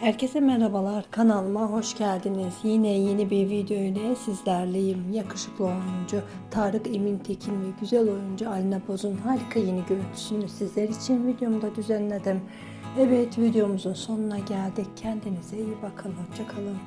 Herkese merhabalar. Kanalıma hoş geldiniz. Yine yeni bir video ile sizlerleyim. Yakışıklı oyuncu Tarık Emin Tekin ve güzel oyuncu Alina Boz'un harika yeni görüntüsünü sizler için videomda düzenledim. Evet videomuzun sonuna geldik. Kendinize iyi bakın. Hoşçakalın.